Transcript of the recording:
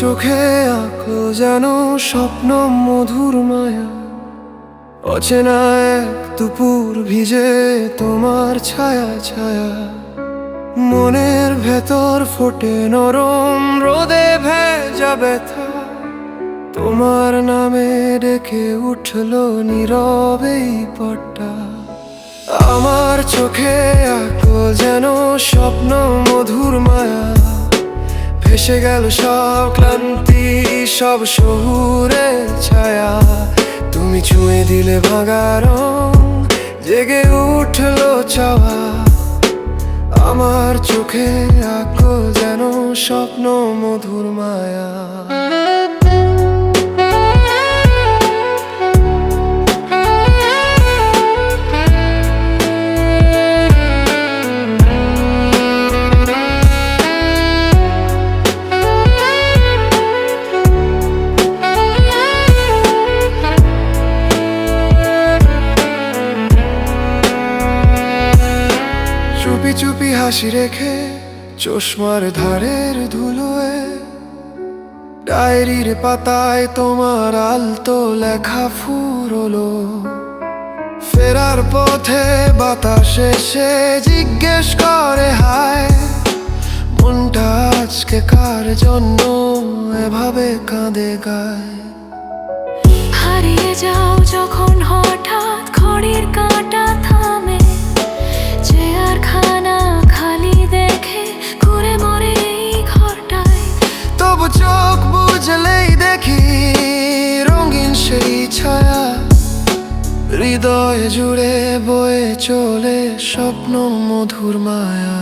চোখে আঁকো যেন স্বপ্ন মধুর মায়া। অচেনা এক দুপুর ভিজে তোমার ছায়া ছায়া। মনের ভেতর ফোটে নরম রোদে ভেজা ব্যথা। তোমার নামে ডেকে উঠল নীরবেই পট্টা। আমার চোখে আঁকো যেন স্বপ্ন মধুর মায়া। ভেসে গেল সব ক্লান্তি, সব শহুরের ছায়া। তুমি ছুঁয়ে দিলে ভাঙা রং, জেগে উঠল চাওয়া। আমার চোখে আঁকো যেন স্বপ্ন মধুর মায়া। চুপি চুপি হাসি রেখে চশমার ধারের ধুলোয় ডায়েরির পাতায় তোমার আলতো লেখা ফুরলো। ফেরার পথে বাতাসে সে জিজ্ঞেস করে, হায়, মনটা আজকে কার জন্য এভাবে কাঁদে গায়? হারিয়ে যাও যখন বুঝলেই দেখি রঙিন সেই ছায়া। হৃদয় জুড়ে বয়ে চলে স্বপ্ন মধুর মায়া।